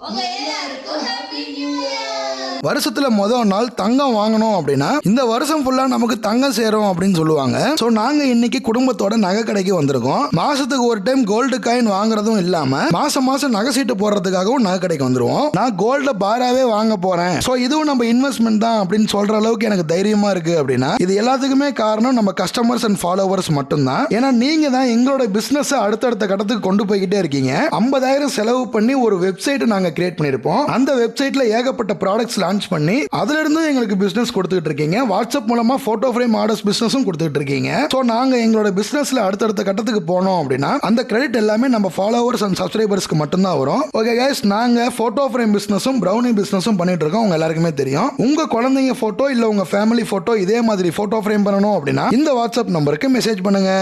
உங்க எல்லாருக்கும் happy new year வருஷத்துல முதல் நாள் தங்கம் வாங்கணும் அப்படின்னா இந்த வருஷம் ஃபுல்லா நமக்கு தங்கம் சேரும் அப்படின்னு சொல்லுவாங்க. ஸோ நாங்க இன்னைக்கு குடும்பத்தோட நகை கடைக்கு வந்திருக்கோம். மாசத்துக்கு ஒரு டைம் கோல்டு காயின் வாங்குறதும் இல்லாம மாசம் மாசம் நகை சீட்டு போடுறதுக்காகவும் நகை கடைக்கு வந்துருவோம். நான் கோல்ட பாராவே வாங்க போறேன். ஸோ இதுவும் நம்ம இன்வெஸ்ட்மெண்ட் தான் அப்படின்னு சொல்ற அளவுக்கு எனக்கு தைரியமா இருக்கு அப்படின்னா இது எல்லாத்துக்குமே காரணம் நம்ம கஸ்டமர்ஸ் அண்ட் ஃபாலோவர்ஸ் மட்டும்தான். ஏன்னா நீங்க தான் எங்களோட பிசினஸ் அடுத்தடுத்த கட்டத்துக்கு கொண்டு போய்கிட்டே இருக்கீங்க. ஐம்பதாயிரம் செலவு பண்ணி ஒரு வெப்சைட் நாங்க கிரியேட் பண்ணிருப்போம் அந்த வெப்சைட்ல ஏகப்பட்ட ப்ராடக்ட்ஸ் லான்ச் பண்ணி அதுல இருந்து எங்களுக்கு பிசினஸ் கொடுத்துட்டு இருக்கீங்க. வாட்ஸ்அப் மூலமா போட்டோ ஃப்ரேம் ஆர்டர்ஸ் பிசினஸும் கொடுத்துட்டு இருக்கீங்க. ஸோ நாங்க எங்களோட பிசினஸ்ல அடுத்தடுத்த கட்டத்துக்கு போனோம் அப்படின்னா அந்த கிரெடிட் எல்லாமே நம்ம ஃபாலோவர்ஸ் அண்ட் சப்ஸ்கிரைபர்ஸ்க்கு மட்டும்தான் வரும். ஓகே கைஸ் நாங்க போட்டோ ஃப்ரேம் பிசினஸும் ப்ரௌனி பிசினஸும் பண்ணிட்டு இருக்கோம். உங்க எல்லாருக்குமே தெரியும். உங்க குழந்தைங்க போட்டோ இல்ல உங்க ஃபேமிலி போட்டோ இதே மாதிரி போட்டோ ஃப்ரேம் பண்ணணும் அப்படின்னா இந்த வாட்ஸ்அப் நம்பருக்கு மெசேஜ் பண்ணுங்க.